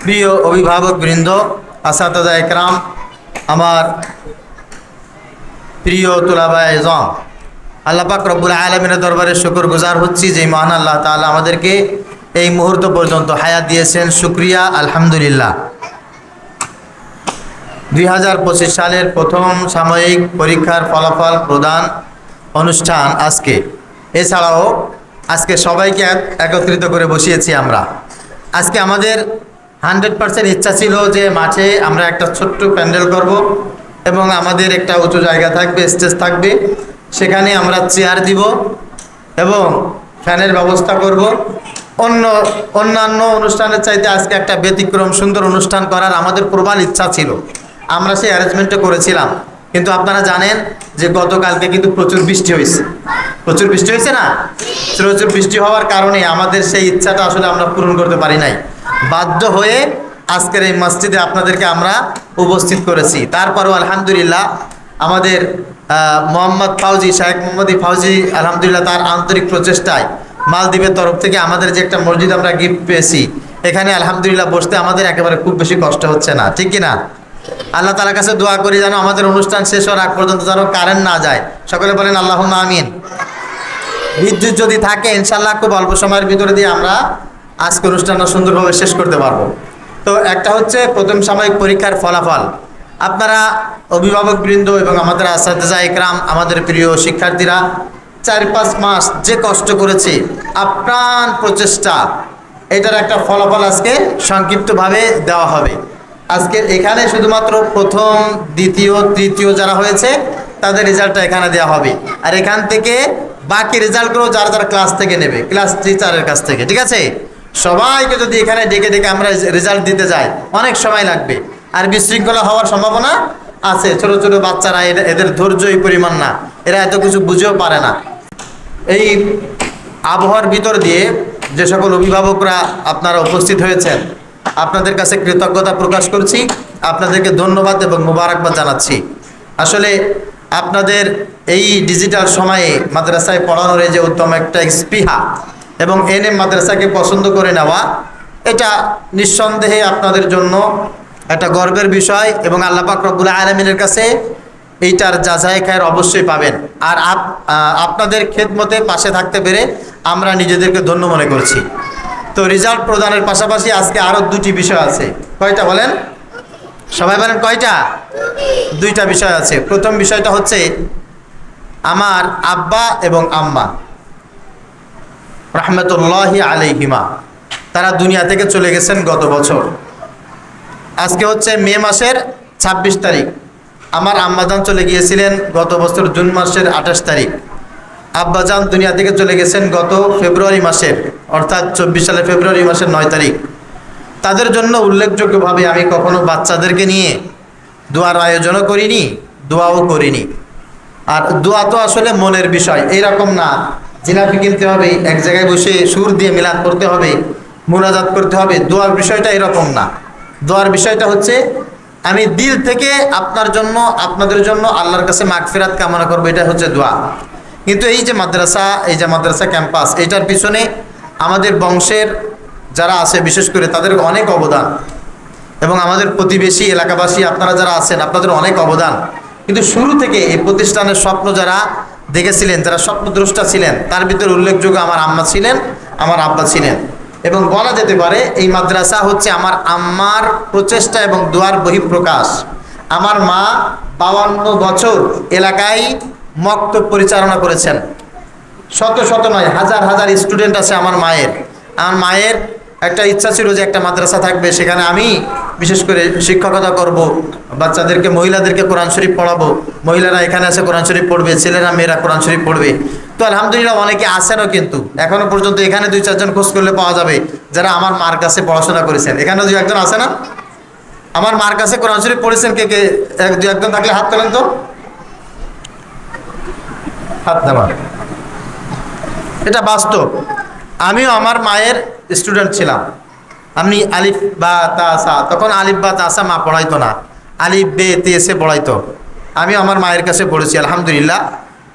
প্রিয় অভিভাবক বৃন্দ আসাদা একরাম, আমার প্রিয় তুলাবা এজম আল্লাপাক রব্বুল আলমিনের দরবারে শুকর গুজার হচ্ছি যে মহান আল্লাহ তাআলা আমাদেরকে এই মুহূর্ত পর্যন্ত হায়াত দিয়েছেন। শুক্রিয়া, আলহামদুলিল্লাহ। দুই হাজার পঁচিশ সালের প্রথম সাময়িক পরীক্ষার ফলাফল প্রদান অনুষ্ঠান আজকে। এছাড়াও আজকে সবাইকে এক- একত্রিত করে বসিয়েছি আমরা। আজকে আমাদের হান্ড্রেড পার্সেন্ট ইচ্ছা ছিল যে মাঠে আমরা একটা ছোট্ট প্যান্ডেল করব এবং আমাদের একটা উঁচু জায়গা থাকবে, স্টেজ থাকবে। সেখানে আমরা চেয়ার দিব এবং ফ্যানের ব্যবস্থা করব। অন্য, অন্যান্য অনুষ্ঠানের চাইতে আজকে একটা ব্যতিক্রম, সুন্দর অনুষ্ঠান করার আমাদের প্রবল ইচ্ছা ছিল। আমরা সেই অ্যারেঞ্জমেন্টটা করেছিলাম। কিন্তু আপনারা জানেন যে গতকালকে কিন্তু প্রচুর বৃষ্টি হয়েছে। প্রচুর বৃষ্টি হয়েছে না? প্রচুর বৃষ্টি হওয়ার কারণে আমাদের সেই ইচ্ছাটা আসলে আমরা পূরণ করতে পারি নাই। বাধ্য হয়ে আজকের এই মসজিদে আপনাদেরকে আমরা উপস্থিত করেছি। তারপরও আলহামদুলিল্লাহ আমাদের মোহাম্মদ ফাউজি শাহেখ মোহাম্মদ ফাউজি, আলহামদুলিল্লাহ তার আন্তরিক প্রচেষ্টায় মালদ্বীপের তরফ থেকে আমাদের যে একটা মসজিদ আমরা গিফট পেয়েছি, এখানে আলহামদুলিল্লাহ বসতে আমাদের একেবারে খুব বেশি কষ্ট হচ্ছে না, ঠিক কি না আল্লাহ তালার কাছে দোয়া করি যেন আমাদের অনুষ্ঠান শেষ হওয়ার আগ পর্যন্ত যেন কারেন্ট না যায়। সকলে বলেন আল্লাহ আমিন। বিদ্যুৎ যদি থাকে ইনশাল্লাহ খুব অল্প সময়ের ভিতরে দিয়ে আমরা আজকে অনুষ্ঠানটা সুন্দরভাবে শেষ করতে পারব। তো একটা হচ্ছে প্রথম সাময়িক পরীক্ষার ফলাফল। আপনারা অভিভাবকবৃন্দ এবং আমাদের আসাদা একরাম আমাদের প্রিয় শিক্ষার্থীরা, চার পাঁচ মাস যে কষ্ট করেছে, আপ্রাণ প্রচেষ্টা, এটার একটা ফলাফল আজকে সংক্ষিপ্তভাবে দেওয়া হবে। আজকে এখানে শুধুমাত্র প্রথম, দ্বিতীয়, তৃতীয় যারা হয়েছে, তাদের রেজাল্টটা এখানে দেওয়া হবে। আর এখান থেকে বাকি রেজাল্টগুলো যারা যারা ক্লাস থেকে নেবে, ক্লাস টিচারের কাছ থেকে, ঠিক আছে? সবাইকে যদি এখানে ডেকে ডেকে আমরা রেজাল্ট দিতে যাই, অনেক সময় লাগবে। আর বিশৃঙ্খলা হওয়ার সম্ভাবনা আছে। ছোট ছোট বাচ্চারা এদের ধৈর্য এই পরিমাণ না। এরা এত কিছু বুঝেও পারে না। এই আবহাওয়ার ভিতর দিয়ে যে সকল অভিভাবকরা আপনারা উপস্থিত হয়েছেন, আপনাদের কাছে কৃতজ্ঞতা প্রকাশ করছি। আপনাদেরকে ধন্যবাদ এবং মোবারকবাদ জানাচ্ছি। আসলে আপনাদের এই ডিজিটাল সময়ে মাদ্রাসায় পড়ানোর এই যে উত্তম একটা স্পৃহা এবং এনএম মাদ্রাসাকে পছন্দ করে নেওয়া, এটা নিঃসন্দেহে আপনাদের জন্য একটা গর্বের বিষয় এবং আল্লাহ পাক রব্বুল আলমিনের কাছে এইটার যাচাই খায়ের অবশ্যই পাবেন। আর আপনাদের খেদমতে পাশে থাকতে পেরে আমরা নিজেদেরকে ধন্য মনে করছি। তো রেজাল্ট প্রদানের পাশাপাশি আজকে আরও দুটি বিষয় আছে। কয়টা বলেন? সবাই বলেন কয়টা? দুইটা বিষয় আছে। প্রথম বিষয়টা হচ্ছে আমার আব্বা এবং আম্মা। রহমতুল্লাহি আলাইহিমা। তারা দুনিয়া থেকে চলে গেছেন গত বছর। আজকে হচ্ছে মে মাসের ২৬ তারিখ। আমার আম্মাজান চলে গিয়েছিলেন গত বছর জুন মাসের আঠাশ তারিখ। আব্বাজান দুনিয়া থেকে চলে গেছেন গত ফেব্রুয়ারি মাসের, অর্থাৎ চব্বিশ সালের ফেব্রুয়ারি মাসের নয় তারিখ। তাদের জন্য উল্লেখযোগ্যভাবে আমি কখনো বাচ্চাদেরকে নিয়ে দোয়ার আয়োজনও করিনি, দোয়াও করিনি। আর দোয়া তো আসলে মনের বিষয় এইরকম না। জিলাপি কিনতে হবে, এক জায়গায় বসে সুর দিয়ে মিলাদ করতে হবে, মুনাজাত করতে হবে, দোয়ার বিষয়টা এরকম না। দোয়ার বিষয়টা হচ্ছে, আমি দিল থেকে আপনার জন্য, আপনাদের জন্য আল্লাহর কাছে মাগফিরাত কামনা করব, এটা হচ্ছে দোয়া। কিন্তু এই যে মাদ্রাসা, এই যে মাদ্রাসা ক্যাম্পাস, এটার পিছনে আমাদের বংশের যারা আছে, বিশেষ করে তাদের অনেক অবদান। এবং আমাদের প্রতিবেশী এলাকাবাসী, আপনারা যারা আছেন, আপনাদের অনেক অবদান। কিন্তু শুরু থেকে এই প্রতিষ্ঠানের স্বপ্ন যারা দেখেছিলেন, যারা স্বপ্নদ্রষ্টা ছিলেন, তার ভিতরে উল্লেখযোগ্য আমার আম্মা ছিলেন, আমার আব্বা ছিলেন। এবং বলা যেতে পারে, এই মাদ্রাসা হচ্ছে আমার আম্মার প্রচেষ্টা এবং দোয়ার বহিঃপ্রকাশ। আমার মা বাউান্ন বছর এলাকায় মক্তব পরিচালনা করেছেন। শত শত নয়, হাজার হাজার স্টুডেন্ট আছে আমার মায়ের। আমার মায়ের একটা ইচ্ছা ছিল যে একটা মাদ্রাসা থাকবে, সেখানে আমি বিশেষ করে শিক্ষকতা করব, বাচ্চাদেরকে, মহিলাদেরকে কোরআন শরীফ পড়াবো। মহিলারা এখানে এসে কোরআন শরীফ পড়বে, ছেলেরা, মেয়েরা কোরআন শরীফ পড়বে। তো আলহামদুলিল্লাহ অনেকে আসেনও কিন্তু। এখনও পর্যন্ত এখানে দুই, চারজন খোঁজ করলে পাওয়া যাবে যারা আমার মার কাছে পড়াশোনা করেছেন। এখানে দুই, একজন আছে না? আমার মার কাছে কোরআন শরীফ পড়েছেন কে কে? এক, দুই, একজন থাকলে হাত তোলেন তো। হাত নামা এটা বাস্তব। আমিও আমার মায়ের স্টুডেন্ট ছিলাম। আমি আলিফ, বা তাসা তখন আলিফ বা তাসা মা পড়াইতো না। আলিফ, বে, তে এসে পড়াইতো। আমি আমার মায়ের কাছে পড়েছি, আলহামদুলিল্লাহ।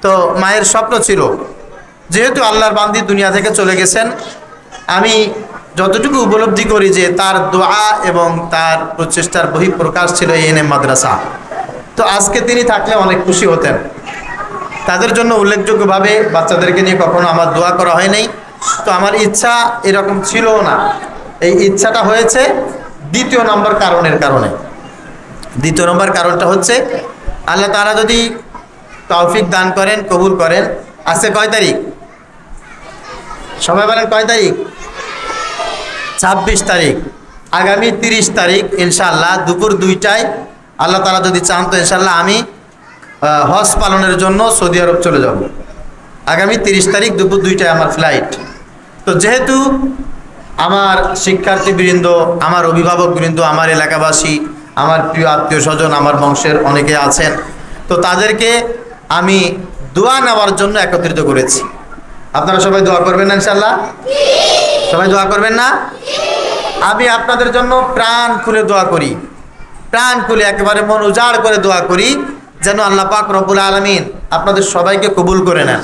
তো মায়ের স্বপ্ন ছিল, যেহেতু আল্লাহর বান্দি দুনিয়া থেকে চলে গেছেন, আমি যতটুকু উপলব্ধি করি যে তার দোয়া এবং তার প্রচেষ্টার বহিঃপ্রকাশ ছিল এই এনএম মাদ্রাসা। তো আজকে তিনি থাকলে অনেক খুশি হতেন। তাদের জন্য উল্লেখযোগ্যভাবে বাচ্চাদেরকে নিয়ে কখনো আমার দোয়া করা হয় নাই। তো আমার ইচ্ছা এরকম ছিল না। এই ইচ্ছাটা হয়েছে দ্বিতীয় নম্বর কারণের কারণে। দ্বিতীয় নম্বর কারণটা হচ্ছে আল্লাহ তারা যদি তৌফিক দান করেন, কবুল করেন, আছে কয় তারিখ? সবাই বলেন কয় তারিখ? ছাব্বিশ তারিখ। আগামী তিরিশ তারিখ ইনশাল্লাহ দুপুর দুইটায় আল্লাহ তারা যদি চান তো ইনশাল্লাহ আমি হজ পালনের জন্য সৌদি আরব চলে যাব। আগামী তিরিশ তারিখ দুপুর দুইটায় আমার ফ্লাইট। তো যেহেতু আমার শিক্ষার্থীবৃন্দ, আমার অভিভাবকবৃন্দ, আমার এলাকাবাসী, আমার প্রিয় আত্মীয় স্বজন, আমার বংশের অনেকে আছেন। তো তাদেরকে আমি দোয়া নেওয়ার জন্য একত্রিত করেছি। আপনারা সবাই দোয়া করবেন না ইনশাল্লাহ সবাই দোয়া করবেন না? আমি আপনাদের জন্য প্রাণ খুলে দোয়া করি। প্রাণ খুলে একেবারে মন উজাড় করে দোয়া করি, যেন আল্লাহ পাক রব্বুল আলমিন আপনাদের সবাইকে কবুল করে নেন।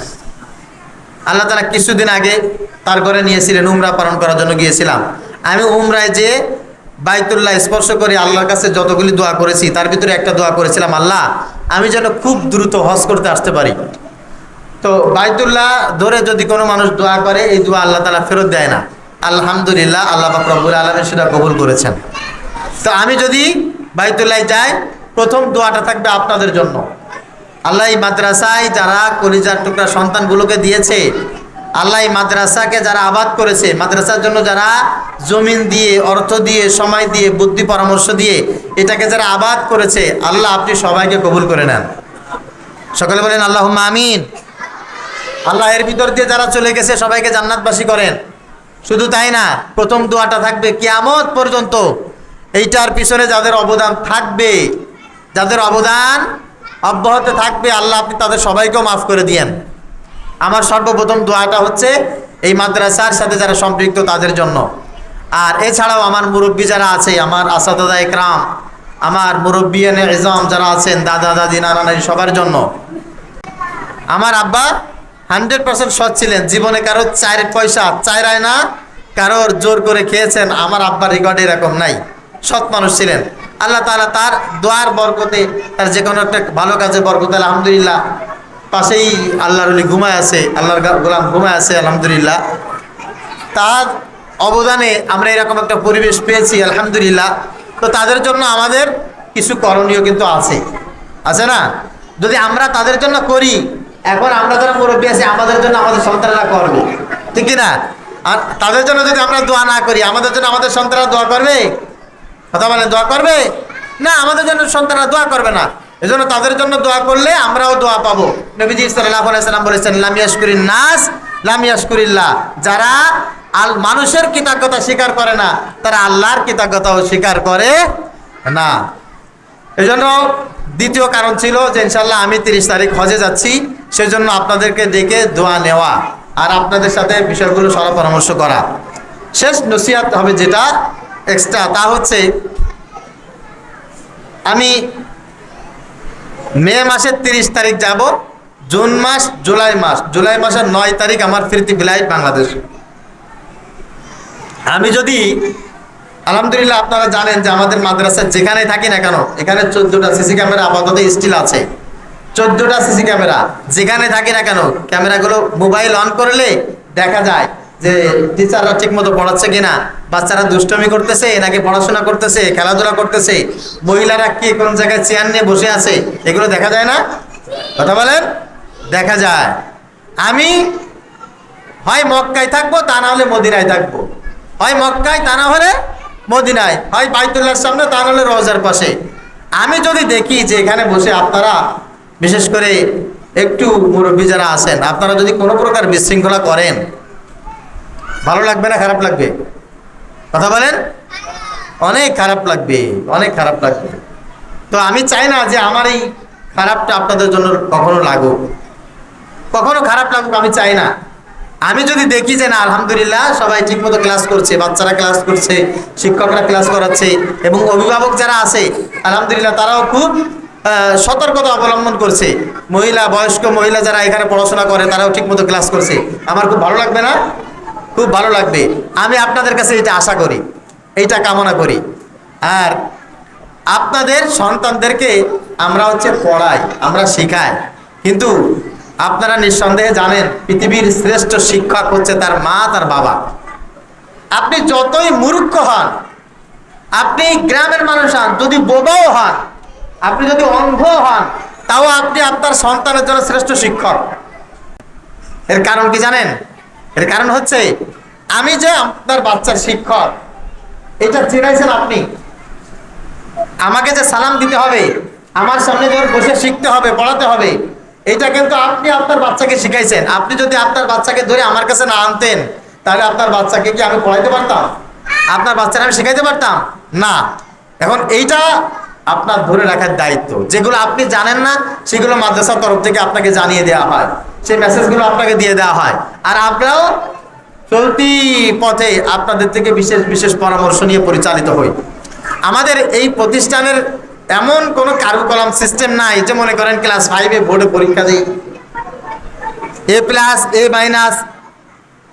আল্লাহ তালা কিছুদিন আগে তার ঘরে নিয়েছিলেন উমরা পালন করার জন্য গিয়েছিলাম। আমি উমরায় যে বাইতুল্লাহ স্পর্শ করে আল্লাহর কাছে যতগুলি দোয়া করেছি, তার ভিতরে একটা দোয়া করেছিলাম, আল্লাহ, আমি যেন খুব দ্রুত হজ করতে আসতে পারি। তো বাইতুল্লাহ ধরে যদি কোনো মানুষ দোয়া করে, এই দোয়া আল্লাহ তালা ফেরত দেয় না। আলহামদুলিল্লাহ, আল্লাহ পাক রব্বুল আলমের সেটা কবুল করেছেন। তো আমি যদি বাইতুল্লাহ যাই, প্রথম দোয়াটা থাকবে আপনাদের জন্য। আল্লাহ এই মাদ্রাসায় যারা কলিজার টুকরা সন্তানগুলোকে দিয়েছে, আল্লাহ মাদ্রাসাকে যারা আবাদ করেছে, মাদ্রাসার জন্য যারা জমিন দিয়ে, অর্থ দিয়ে, সময় দিয়ে, বুদ্ধি পরামর্শ দিয়ে এটাকে যারা আবাদ করেছে, আল্লাহ আপনি সবাইকে কবুল করে নেন। সকালে বলেন আল্লাহ আমিন। আল্লাহ এর ভিতর দিয়ে যারা চলে গেছে, সবাইকে জান্নাতবাসী করেন। শুধু তাই না, প্রথম দোয়াটা থাকবে কিয়ামত পর্যন্ত। এইটার পিছনে যাদের অবদান থাকবে, যাদের অবদান অব্যাহত থাকবে, আল্লাহ আপনি তাদের সবাইকেও মাফ করে দিয়েন। আমার সর্বপ্রথম দোয়াটা হচ্ছে এই মাদ্রাসার সাথে যারা সম্পৃক্ত তাদের জন্য। আর এছাড়াও আমার মুরব্বী যারা আছে, আমার আসাদাদা একরাম, আমার মুরব্বী এজম যারা আছেন, দাদা, দাদি, নানা, নানি, সবার জন্য। আমার আব্বা হান্ড্রেড পার্সেন্ট সৎ ছিলেন, জীবনে কারোর চার পয়সা চাইরায় না, কারোর জোর করে খেয়েছেন, আমার আব্বার রেকর্ড এরকম নাই, সৎ মানুষ ছিলেন। আল্লাহ তাআলা তার দোয়ার বরকতে, তার যে কোনো একটা ভালো কাজে বরকতে আলহামদুলিল্লাহ পাশেই আল্লাহর অলি ঘুমায় আছে, আল্লাহর গোলাম ঘুমায় আছে, আলহামদুলিল্লাহ। তার অবদানে আমরা এরকম একটা পরিবেশ পেয়েছি, আলহামদুলিল্লাহ। তো তাদের জন্য আমাদের কিছু করণীয় কিন্তু আছে। আছে না? যদি আমরা তাদের জন্য করি, এখন আমরা যারা মুরব্বী আছি, আমাদের জন্য আমাদের সন্তানরা করবে। ঠিক না আর তাদের জন্য যদি আমরা দোয়া না করি, আমাদের জন্য আমাদের সন্তানরা দোয়া করবে? কথা বলেন দোয়া করবে? না, আমাদের জন্য সন্তানরা দোয়া করবে না। এজন্য তাদের জন্য দোয়া করলে আমরাও দোয়া পাবো। নবীজি সাল্লাল্লাহু আলাইহি সাল্লাম বলেছেন, লাম ইয়াশকুরিন নাস, লাম ইয়াশকুরিল্লাহ। যারা আল মানুষের কৃতজ্ঞতা স্বীকার করে না, তারা আল্লাহর কৃতজ্ঞতাও স্বীকার করে না। এজন্য দ্বিতীয় কারণ ছিল যে ইনশাল্লাহ আমি তিরিশ তারিখ হজে যাচ্ছি, সেজন্য আপনাদেরকে ডেকে দোয়া নেওয়া আর আপনাদের সাথে বিষয়গুলো সরা পরামর্শ করা। শেষ নসিহাত হবে যেটা এক্সট্রা তা হচ্ছে, আমি মে মাসের তিরিশ তারিখ যাব, জুন মাস, জুলাই মাস। জুলাই মাসের নয় তারিখ আমার ফিরতি ফ্লাইট বাংলাদেশ। আমি যদি, আলহামদুলিল্লাহ আপনারা জানেন যে আমাদের মাদ্রাসায় যেখানে থাকি না কেন, এখানে চোদ্দটা সিসি ক্যামেরা আপাতত স্টিল আছে। চোদ্দটা সিসি ক্যামেরা, যেখানে থাকি না কেন, ক্যামেরাগুলো মোবাইল অন করলে দেখা যায় যে টিচাররা ঠিক মতো পড়াচ্ছে কিনা, বাচ্চারা দুষ্টমি করতেছে, নাকি পড়াশোনা করতেছে, খেলাধুলা করতেছে, মহিলারা কি কোন জায়গায় চেয়ার নিয়ে বসে আছে, এগুলো দেখা যায় না? কথা বলেন? দেখা যায়। আমি হয় মক্কায় থাকব, তা না হলে মদিনায় থাকব। হয় মক্কায়, তা না হলে মদিনায়। হয় বাইতুল্লাহর সামনে, তা না হলে রোজার পাশে। আমি যদি দেখি যে এখানে বসে আপনারা, বিশেষ করে একটু মুরব্বী যারা আছেন, আপনারা যদি কোনো প্রকার বিশৃঙ্খলা করেন ভালো লাগবে না খারাপ লাগবে? কথা বলেন? অনেক খারাপ লাগবে, অনেক খারাপ লাগবে। তো আমি চাই না যে আমার এই খারাপটা আপনাদের জন্য কখনো লাগুক। কখনো খারাপ লাগুক আমি চাই না। আমি যদি দেখি যে না, আলহামদুলিল্লাহ, সবাই ঠিকমতো ক্লাস করছে, বাচ্চারা ক্লাস করছে, শিক্ষকরা ক্লাস করাচ্ছে, এবং অভিভাবক যারা আছে, আলহামদুলিল্লাহ তারাও খুব সতর্কতা অবলম্বন করছে। মহিলা, বয়স্ক মহিলা যারা এখানে পড়াশোনা করে, তারাও ঠিকমতো ক্লাস করছে। আমার খুব ভালো লাগবে না? খুব ভালো লাগবে। আমি আপনাদের কাছে এটা আশা করি এইটা কামনা করি। আর আপনাদের সন্তানদেরকে আমরা হচ্ছে পড়াই, আমরা শেখাই। কিন্তু আপনারা নিঃসন্দেহে জানেন, পৃথিবীর শ্রেষ্ঠ শিক্ষক হচ্ছে তার মা, তার বাবা। আপনি যতই মূর্খ হন, আপনি গ্রামের মানুষ হন, যদি বোবাও হন, আপনি যদি অন্ধ হন, তাও আপনি আপনার সন্তানের জন্য শ্রেষ্ঠ শিক্ষক। এর কারণ কি জানেন? এর কারণ হচ্ছে, আমি যে আপনার বাচ্চার শিক্ষক, এটা চেনাইছেন আপনি। আমাকে যে সালাম দিতে হবে, আমার সামনে যখন বসে শিখতে হবে, পড়াতে হবে, এটা কিন্তু আপনি আপনার বাচ্চাকে শিখাইছেন। আপনি যদি আপনার বাচ্চাকে ধরে আমার কাছে না আনতেন, তাহলে আপনার বাচ্চাকে কি আমি পড়াইতে পারতাম? আপনার বাচ্চাকে আমি শেখাইতে পারতাম? না। এখন এইটা আপনার ধরে রাখার দায়িত্ব। যেগুলো আপনি জানেন না, সেগুলো মাদ্রাসার তরফ থেকে আপনাকে জানিয়ে দেওয়া হয়। সেই মেসেজগুলো আপনাকে দিয়ে দেওয়া হয়। আর আপনারাও চলতি পথে আপনাদের থেকে বিশেষ বিশেষ পরামর্শ নিয়ে পরিচালিত হই। আমাদের এই প্রতিষ্ঠানের এমন কোনো কারুকলাম সিস্টেম নাই যে মনে করেন ক্লাস ফাইভে বোর্ডে পরীক্ষা দিই। A plus A minus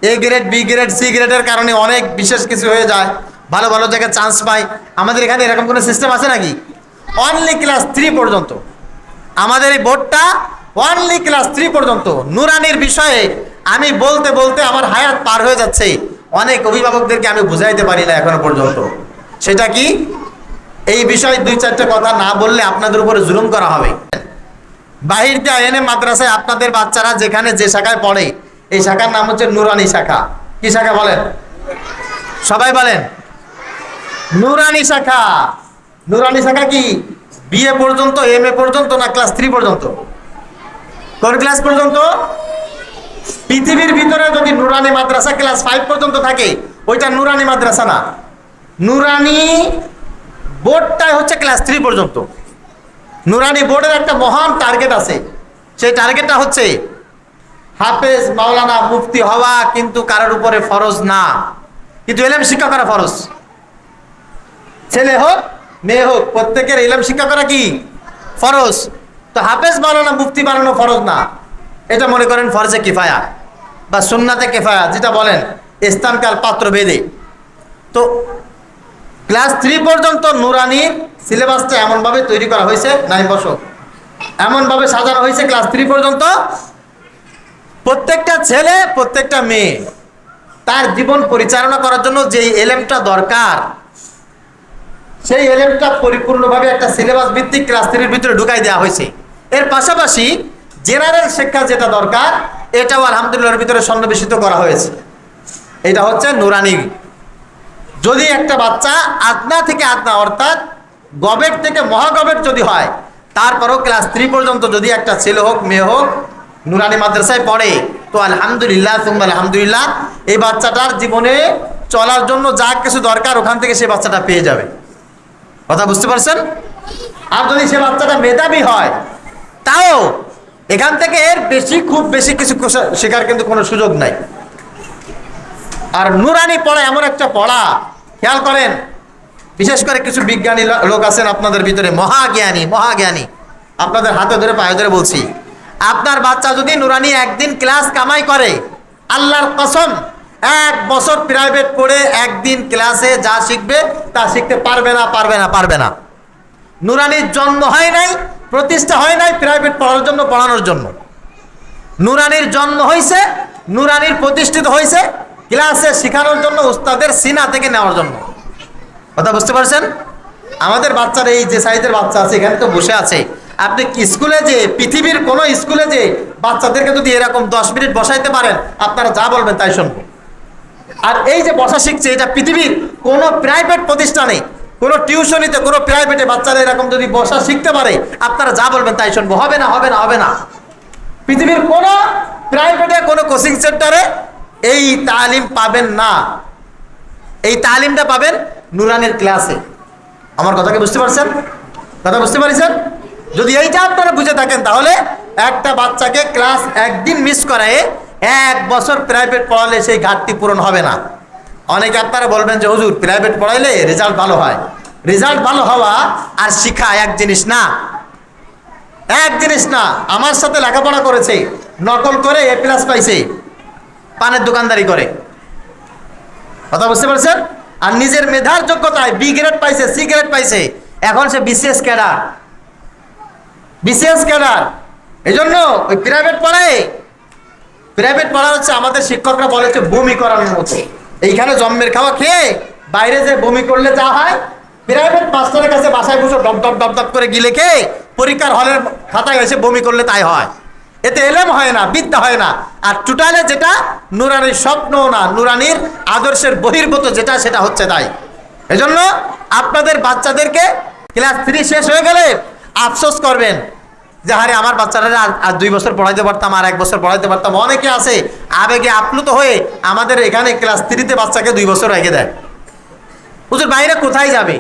A grade B grade C গ্রেডের কারণে অনেক বিশেষ কিছু হয়ে যায়। ভালো ভালো জায়গায় চান্স পাই। আমাদের এখানে এরকম কোনো সিস্টেম আছে নাকি? অনলি ক্লাস থ্রি পর্যন্ত। আমাদের এই বোর্ডটা অনলি ক্লাস থ্রি পর্যন্ত। নুরানির বিষয়ে আমি বলতে বলতে আমার হায়াত পার হয়ে যাচ্ছে। অনেক অভিভাবকদেরকে আমি বুঝাইতে পারি না এখনও পর্যন্ত। সেটা কি? এই বিষয়ে দুই চারটে কথা না বললে আপনাদের উপরে জুলুম করা হবে। বাহির দিয়ে এনে মাদ্রাসায় আপনাদের বাচ্চারা যেখানে যে শাখায় পড়ে, এই শাখার নাম হচ্ছে নুরানি শাখা। কি শাখা বলেন? সবাই বলেন। নুরানি শাখা। নুরানি শাখা কি? বিএ পর্যন্ত এম এ পর্যন্ত না ক্লাস থ্রি পর্যন্ত? কোন ক্লাস পর্যন্ত? পৃথিবীর ভিতরে যদি নুরানি মাদ্রাসা ক্লাস ফাইভ পর্যন্ত থাকে, ওইটা নুরানি মাদ্রাসা না। নুরানি বোর্ডটাই হচ্ছে ক্লাস থ্রি পর্যন্ত। নুরানি বোর্ডের একটা মহান টার্গেট আছে। সেই টার্গেটটা হচ্ছে হাফেজ মাওলানা মুফতি হওয়া কিন্তু কারোর উপরে ফরজ না। কিন্তু এলেম শিক্ষা করা ফরজ। ছেলে হোক, মেয়ে হোক, প্রত্যেকের এলেম শিক্ষা করা কি? ফরজ। তো হাফেজ বানানো মুফতি বানানো ফরজ না। এটা মনে করেন ফরজে কিফায়া বা সুন্নাতে কেফায়া, যেটা বলেন স্থানকাল পাত্র বেদে তো ক্লাস থ্রি পর্যন্ত নুরানির সিলেবাসটা এমনভাবে তৈরি করা হয়েছে নাই বসো এমনভাবে সাজানো হয়েছে ক্লাস থ্রি পর্যন্ত। প্রত্যেকটা ছেলে, প্রত্যেকটা মেয়ে তার জীবন পরিচালনা করার জন্য যে এলেমটা দরকার সেই এলেমটা পরিপূর্ণভাবে একটা সিলেবাস ভিত্তিক ক্লাস থ্রির ভিতরে ঢুকাই দেওয়া হয়েছে। এর পাশাপাশি জেনারেল শিক্ষা যেটা দরকার, এটাও আলহামদুলিল্লাহর ভিতরে সন্নিবেশিত করা হয়েছে। এটা হচ্ছে নুরানি। যদি একটা বাচ্চা আদনা থেকে আদনা, অর্থাৎ গবেট থেকে মহাগবেট যদি হয়, তারপরও ক্লাস থ্রি পর্যন্ত যদি একটা ছেলে হোক, মেয়ে হোক, নুরানি মাদ্রাসায় পড়ে, তো আলহামদুলিল্লাহ তুম আলহামদুলিল্লাহ, এই বাচ্চাটার জীবনে চলার জন্য যা কিছু দরকার, ওখান থেকে সে বাচ্চাটা পেয়ে যাবে। কথা বুঝতে পারছেন? আর যদি সে বাচ্চাটা মেধাবী হয়, তাও এখান থেকে এর বেশি, খুব বেশি কিছু শেখার কিন্তু কোনো সুযোগ নাই। আর নুরানি পড়া এমন একটা পড়া, খেয়াল করেন, বিশেষ করে কিছু বিজ্ঞানী লোক আছেন আপনাদের ভিতরে, মহাজ্ঞানী মহাজ্ঞানী। আপনাদের হাতে ধরে, পায়ে ধরে বলছি, আপনার বাচ্চা যদি নুরানি একদিন ক্লাস কামাই করে, আল্লাহর কসম এক বছর প্রাইভেট পড়ে একদিন ক্লাসে যা শিখবে তা শিখতে পারবে না পারবে না পারবে না। নুরানির জন্ম হয় নাই, প্রতিষ্ঠা হয় নাই প্রাইভেট পড়ার জন্য, পড়ানোর জন্য। নুরানির জন্ম হয়েছে নুরানির প্রতিষ্ঠিত হয়েছে ক্লাসে শেখানোর জন্য, উস্তাদের সিনা থেকে নেওয়ার জন্য। কথা বুঝতে পারছেন? আমাদের বাচ্চারা এই যে সাইজের বাচ্চা আছে, এখানে তো বসে আছে। আপনি স্কুলে যে, পৃথিবীর কোনো স্কুলে যে বাচ্চাদেরকে যদি এরকম দশ মিনিট বসাইতে পারেন, আপনারা যা বলবেন তাই শুনব। আর এই যে বসা শিখছে, এটা পৃথিবীর কোনো প্রাইভেট প্রতিষ্ঠানে, কোনো টিউশনিতে কোনো প্রাইভেটে বাচ্চারা এরকম যদি বসা শিখতে পারে, আপনারা যা বলবেন তাই শুনব। হবে না হবে না হবে না। পৃথিবীর কোনো প্রাইভেটে কোনো কোচিং সেন্টারে এই তালিম পাবেন না। এই তালিমটা পাবেন নুরানের ক্লাসে আমার কথাকে বুঝতে পারছেন? কথা বুঝতে পারছেন? যদি এইটা আপনারা বুঝে থাকেন, তাহলে একটা বাচ্চাকে ক্লাস একদিন মিস করায় এক বছর প্রাইভেট পড়ালে সেই ঘাটতি পূরণ হবে না। অনেকে আপনারা বলবেন যে, হুজুর প্রাইভেট পড়াইলে রেজাল্ট ভালো হয়। রেজাল্ট ভালো হওয়া আর শিক্ষা এক জিনিস না। এক জিনিস না, আমার সাথে লেখাপড়া করেছে, নকল করে এ প্লাস পাইছে, পানের দোকানদারি করে। কথা বুঝতে পারছেন? আর নিজের মেধার যোগ্যতায় বি গ্রেড পাইছে সি গ্রেড পাইছে, এখন সে বিশেষ ক্যাডার বিশেষ ক্যাডার এই জন্য ওই প্রাইভেট পড়ায় প্রাইভেট পড়া হচ্ছে আমাদের শিক্ষকরা বলে হচ্ছে বমি করানোর মতো। এইখানে জন্মের খাওয়া খেয়ে বাইরে যে বমি করলে যা হয় প্রাইভেট মাস্টারের কাছে বাসায় বসে ডব ডব ডব ডব করে গিলে খেয়ে পরীক্ষার হলের খাতায় এসে বমি করলে তাই হয়। এতে এলেম হয় না, বিদ্যা হয় না। আর টোটালে যেটা নুরানির স্বপ্ন না, নুরানির আদর্শের বহির্ভূত যেটা, সেটা হচ্ছে তাই। এজন্য আপনাদের বাচ্চাদেরকে ক্লাস থ্রি শেষ হয়ে গেলে আফসোস করবেন। যে হারে আমার বাচ্চারা আর দুই বছর পড়াইতে পারতাম, আর এক বছর পড়াইতে পারতাম। অনেকে আছে, আবেগে আপ্লুত হয়ে আমাদের এখানে ক্লাস থ্রিতে বাচ্চাকে দুই বছর রেখে দেয়। হুজুর বাইরে কোথায় যাবে?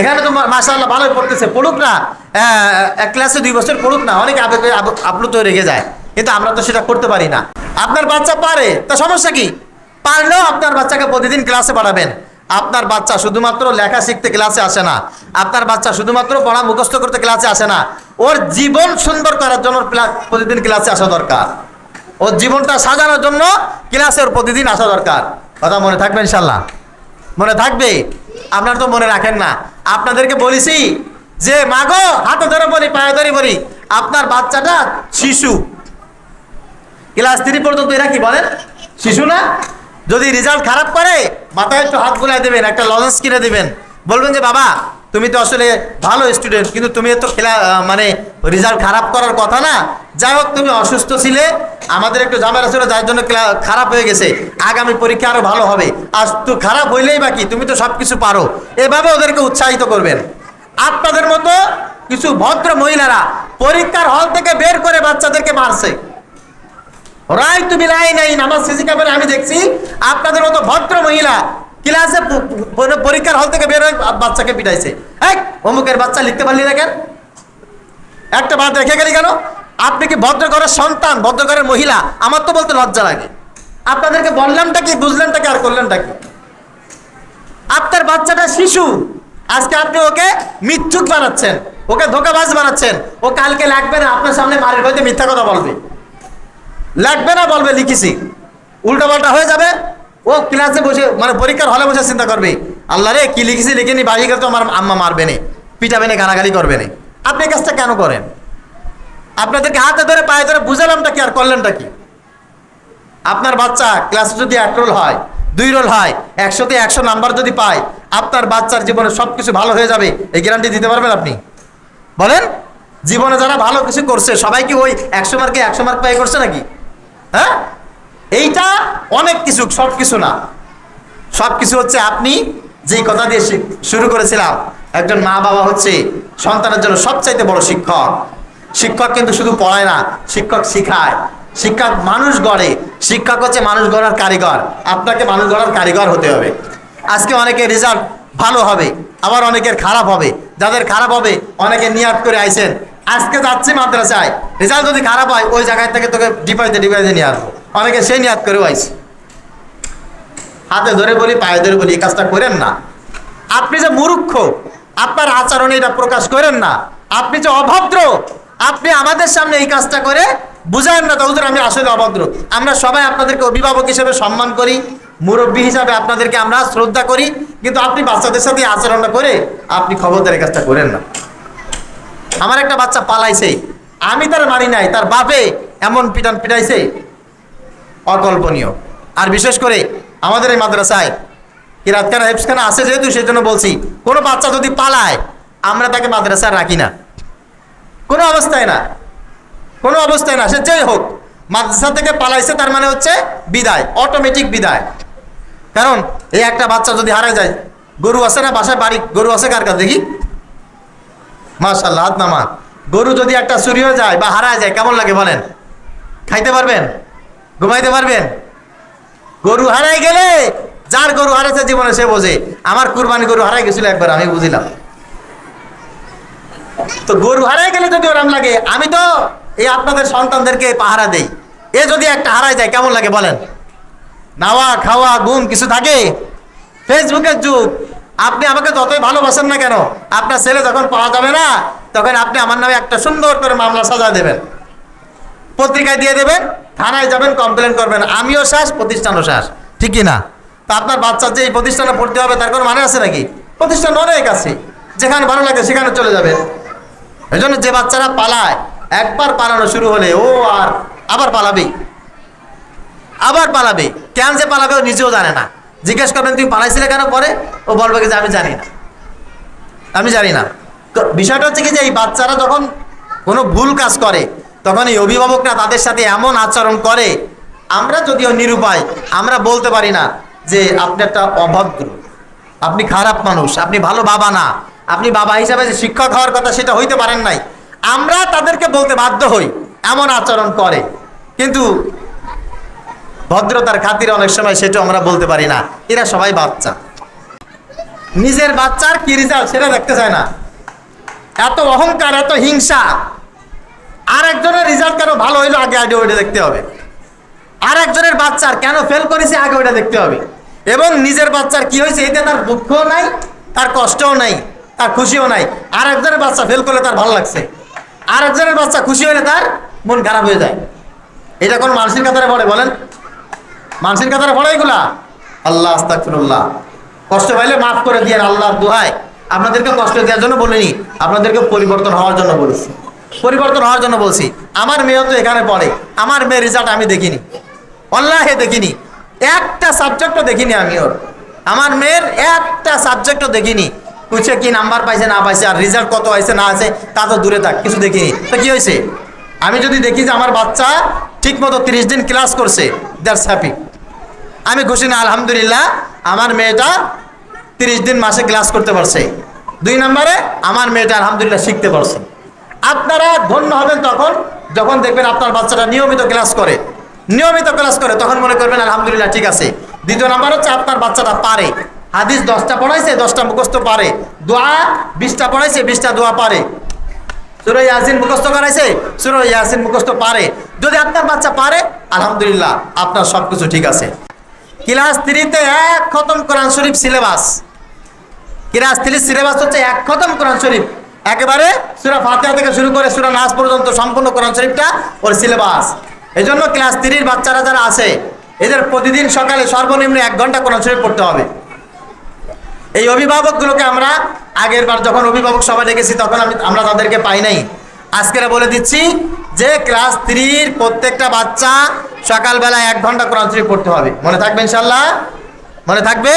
এখানে তো মাসাল্লাহ ভালোই পড়তেছে, পড়ুক না। এক ক্লাসে দুই বছর পড়ুক না। অনেকে আবেগে আপ্লুত হয়ে রেখে যায়। কিন্তু আমরা তো সেটা করতে পারি না। আপনার বাচ্চা পারে, তা সমস্যা কি? পারলেও আপনার বাচ্চাকে প্রতিদিন ক্লাসে পাঠাবেন। আপনার বাচ্চা শুধুমাত্র লেখা শিখতে ক্লাসে আসে না। আপনার বাচ্চা শুধুমাত্র পড়া মুখস্থ করতে ক্লাসে আসে না। ওর জীবন সুন্দর করার জন্য প্রতিদিন ক্লাসে আসা দরকার। ওর জীবনটা সাজানোর জন্য ক্লাসে ওর প্রতিদিন আসা দরকার। কথা মনে থাকবে ইনশাল্লাহ? মনে থাকবে? আপনার তো মনে রাখেন না। আপনাদেরকে বলেছি যে, মাগো, হাতে ধরে বলি, পায়ে ধরে বলি, আপনার বাচ্চাটা শিশু। ক্লাস থ্রি পর্যন্ত এরা কি বলেন? শিশু না? যদি রেজাল্ট খারাপ করে, মাথায় একটু হাত বুলাই দেবেন, একটা লজেন্স কিনে দেবেন। বলবেন যে, বাবা তুমি তো আসলে ভালো স্টুডেন্ট কিন্তু তুমি তো খেলা মানে রেজাল্ট খারাপ করার কথা না। যাই হোক, তুমি অসুস্থ ছিলে, আমাদের একটু ঝামেলা ছিল, যার জন্য খারাপ হয়ে গেছে। আগামী পরীক্ষা আরও ভালো হবে। আর তো খারাপ হইলেই বাকি তুমি তো সব কিছু পারো। এভাবে ওদেরকে উৎসাহিত করবেন। আপনাদের মতো কিছু ভদ্র মহিলারা পরীক্ষার হল থেকে বের করে বাচ্চাদেরকে মারছে। রাই তুমি লাই নাই আমার সিসি ক্যামেরা আমি দেখছি। আপনাদের মতো ভদ্র মহিলা ক্লাসে পরীক্ষার হল থেকে বের হয়ে বাচ্চাকে পিটাইছে। এক অমুকের বাচ্চা লিখতে পারলি না কেন? একটা বাদ রেখে গেলি কেন? আপনি কি ভদ্র ঘরের সন্তান, ভদ্র ঘরের মহিলা? আমার তো বলতে লজ্জা লাগে। আপনাদেরকে বললামটা কি বুঝলেনটা কি, আর করলেনটা কি? আপনার বাচ্চাটা শিশু। আজকে আপনি ওকে মিথ্যুক বানাচ্ছেন, ওকে ধোকাবাজ বানাচ্ছেন। ও কালকে লাগবে না, আপনার সামনে মারের ভয়তে মিথ্যা কথা বলবে। লাগবে না বলবে, লিখেছি। উল্টা পাল্টা হয়ে যাবে ও ক্লাসে বসে মানে পরীক্ষার হলে বসে চিন্তা করবে। আল্লাহ রে, কি লিখেছি লিখে নি বাড়ি গেলে তো আমার আম্মা মারবে না, পিটাবে না, গালাগালি করবে না। আপনি কাজটা কেন করেন? আপনাদেরকে হাতে ধরে, পায়ে ধরে বুঝালামটা কি আর করলেনটা কি? আপনার বাচ্চা ক্লাসে যদি এক রোল হয়, দুই রোল হয়, একশোতে একশো নাম্বার যদি পায়, আপনার বাচ্চার জীবনে সব কিছু ভালো হয়ে যাবে, এই গ্যারান্টি দিতে পারবেন আপনি? বলেন, জীবনে যারা ভালো কিছু করছে, সবাই কি ওই একশো মার্কে একশো মার্ক পাই করছে নাকি? হ্যাঁ? এইটা অনেক কিছু, সব কিছু না। সব কিছু হচ্ছে আপনি যেই কথা দিয়ে শুরু করেছিলাম, একজন মা বাবা হচ্ছে সন্তানের জন্য সবচাইতে বড় শিক্ষক। শিক্ষক কিন্তু শুধু পড়ায় না, শিক্ষক শিখায়। শিক্ষক মানুষ গড়ে, শিক্ষক হচ্ছে মানুষ গড়ার কারিগর। আপনাকে মানুষ গড়ার কারিগর হতে হবে। আজকে অনেকের রেজাল্ট ভালো হবে, আবার অনেকের খারাপ হবে। যাদের খারাপ হবে, অনেকে নিয়াত করে আইছেন। আজকে যাচ্ছি মাদ্রাসায় রেজাল্ট যদি খারাপ হয়, ওই জায়গায় থেকে তোকে ডিপাইতে ডিপাইতে নিয়ে আসব। অনেকে সেই নিয়াত করেও আইছে হাতে ধরে বলি, পায়ে ধরে বলি, এই কাজটা করেন না। আপনি যে মূর্খ, আপনার আচরণে এটা প্রকাশ করেন না। আপনি যে অভদ্র, আপনি আমাদের সামনে এই কাজটা করে বুঝায়েন না তাহলে আমি আসলে অভদ্র। আমরা সবাই আপনাদেরকে অভিভাবক হিসেবে সম্মান করি, মুরব্বী হিসাবে আপনাদেরকে আমরা শ্রদ্ধা করি, কিন্তু আপনি বাচ্চাদের সাথে আচরণটা করে আপনি খবরদার এই কাজটা করেন না। আমার একটা বাচ্চা পালাইছে, আমি তার মারি নাই, তার বাপে এমন পিটান পিটাইছে অকল্পনীয়। আর বিশেষ করে আমাদের এই মাদ্রাসায় কিরাতখানা হেফসখানা আছে যেহেতু সেই জন্য বলছি, কোনো বাচ্চা যদি পালায়, আমরা তাকে মাদ্রাসায় রাখি না। কোনো অবস্থায় না। কোনো অবস্থায় না, সে যেই হোক, মাদ্রাসা থেকে পালাইছে, তার মানে হচ্ছে বিদায় অটোমেটিক বিদায়। কারণ এই একটা বাচ্চা যদি হারায় যায়, গরু আছে না বাসায়, বাড়ি গরু আছে কার কাছে দেখি? মাশাল্লাহ হাত নামা। গরু যদি একটা চুরি হয়ে যায় বা হারায় যায়, কেমন লাগে বলেন? খাইতে পারবেন? ঘুমাইতে পারবেন গরু হারাই গেলে যার গরু হারাইছে জীবনে সে বোঝে। আমার কুরবানি গরু হারাই গেছিল একবার, আমি বুঝিলাম। তো গরু হারাই গেলে যদি ওরাম লাগে, আমি তো এই আপনাদের সন্তানদেরকে পাহারা দেই। এ যদি একটা হারাই যায়, কেমন লাগে বলেন? নাওয়া, খাওয়া গুম কিছু থাকে? ফেসবুকের যুগ। আপনি আমাকে যতই ভালোবাসেন না কেন, আপনার ছেলে যখন পাওয়া যাবে না, তখন আপনি আমার নামে একটা সুন্দর করে মামলা সাজা দেবেন। পত্রিকায় দিয়ে দেবেন থানায় যাবেন কমপ্লেন করবেন। আমিও শ্বাস, প্রতিষ্ঠানও শ্বাস। ঠিক না তা আপনার বাচ্চার যে এই প্রতিষ্ঠানে পড়তে হবে, তার কোনো মানে আছে নাকি? প্রতিষ্ঠান অনেক আছে। যেখানে ভালো লাগে, সেখানে চলে যাবে। এই জন্য যে বাচ্চারা পালায়, একবার পালানো শুরু হলে, ও আর আবার পালাবেই। আবার পালাবে। কেন যে পালাবে, ও নিজেও জানে না। জিজ্ঞেস করবেন, তুমি পালাইছিলে কেন পরে? ও বলবে যে, আমি জানি না। আমি জানি না। বিষয়টা হচ্ছে কি যে, এই বাচ্চারা যখন কোনো ভুল কাজ করে তখন এই অভিভাবকরা তাদের সাথে এমন আচরণ করে, আমরা যদিও নিরুপায়, আমরা বলতে পারি না যে আপনি একটা অভদ্র, আপনি খারাপ মানুষ, আপনি ভালো বাবা না, আপনি বাবা হিসাবে যে শিক্ষক হওয়ার কথা সেটা হইতে পারেন নাই, আমরা তাদেরকে বলতে বাধ্য হই, এমন আচরণ করে। কিন্তু ভদ্রতার খাতিরে অনেক সময় সেটা আমরা বলতে পারি না, এরা সবাই বাচ্চা। নিজের বাচ্চার কি রেজাল্ট সেটা দেখতে চায় না। এত অহংকার, এত হিংসা আর একজনের রেজাল্ট কেন ভালো হইল আগে আগে ওইটা দেখতে হবে। আর একজনের বাচ্চার কেন ফেল করেছে আগে ওইটা দেখতে হবে। এবং নিজের বাচ্চার কি হয়েছে এতে তার দুঃখও নাই, তার কষ্টও নাই, তার খুশিও নাই। আর একজনের বাচ্চা ফেল করলে তার ভালো লাগছে। আর একজনের বাচ্চা খুশি হলে তার মন খারাপ হয়ে যায়। এটা কোন মানুষের কাতারে পড়ে বলেন? মানুষের কাতারে পড়ে এগুলা? আল্লাহ আস্তাকফিরুল্লাহ কষ্ট পাইলে মাফ করে দিয়ে আল্লাহর দোহায়। আপনাদেরকে কষ্ট দেওয়ার জন্য বলিনি, আপনাদেরকে পরিবর্তন হওয়ার জন্য বলেছি। পরিবর্তন হওয়ার জন্য বলছি, আমার মেয়েও তো এখানে পড়ে, আমার মেয়ের রেজাল্ট আমি দেখিনি। অল্লাহে দেখিনি। একটা সাবজেক্টও দেখিনি আমি ওর। আমার মেয়ের একটা সাবজেক্টও দেখিনি। কুছে কি নাম্বার পাইছে, না পাইছে, আর রেজাল্ট কত হয়েছে, না আছে তা তো দূরে থাক, কিছু দেখিনি। তো কি হয়েছে? আমি যদি দেখি যে আমার বাচ্চা ঠিক মতো তিরিশ দিন ক্লাস করছে দ্যাটস হ্যাপি আমি খুশি না, আলহামদুলিল্লাহ, আমার মেয়েটা তিরিশ দিন মাসে ক্লাস করতে পারছে। দুই নম্বরে, আমার মেয়েটা আলহামদুলিল্লাহ শিখতে পারছে। আপনারা ধন্য হবেন তখন, যখন দেখবেন আপনার বাচ্চাটা নিয়মিত ক্লাস করে। নিয়মিত ক্লাস করে, তখন মনে করবেন, আলহামদুলিল্লাহ, ঠিক আছে। দ্বিতীয় নাম্বার হচ্ছে, আপনার বাচ্চাটা পারে। হাদিস দশটা পড়াইছে, দশটা মুখস্থ পারে। দোয়া বিশটা পড়াইছে, বিশটা দোয়া পারে। সুরো ইয়াসিন মুখস্থ করাইছে, সুরো ইয়াসিন মুখস্থ পারে। যদি আপনার বাচ্চা পারে, আলহামদুলিল্লাহ, আপনার সব কিছু ঠিক আছে। ক্লাস থ্রিতে এক খতম কোরআন শরীফ সিলেবাস। ক্লাস থ্রি সিলেবাস হচ্ছে এক খতম কোরআন শরীফ। একেবারে সুরা ফাতিহা থেকে শুরু করে সুরা নাচ পর্যন্ত সম্পূর্ণ কোরআন শরীফটা ওর সিলেবাস এই জন্য ক্লাস থ্রির বাচ্চারা যারা আছে, এদের প্রতিদিন সকালে সর্বনিম্ন এক ঘণ্টা কোরআন শরীফ পড়তে হবে। এই অভিভাবকগুলোকে আমরা আগের বার যখন অভিভাবক সভা ডেকেছি, তখন আমি, আমরা তাদেরকে পাই নাই। আজকেরা বলে দিচ্ছি যে ক্লাস থ্রির প্রত্যেকটা বাচ্চা সকালবেলা এক ঘণ্টা কোরআন শরীফ পড়তে হবে। মনে থাকবে ইনশাল্লাহ মনে থাকবে?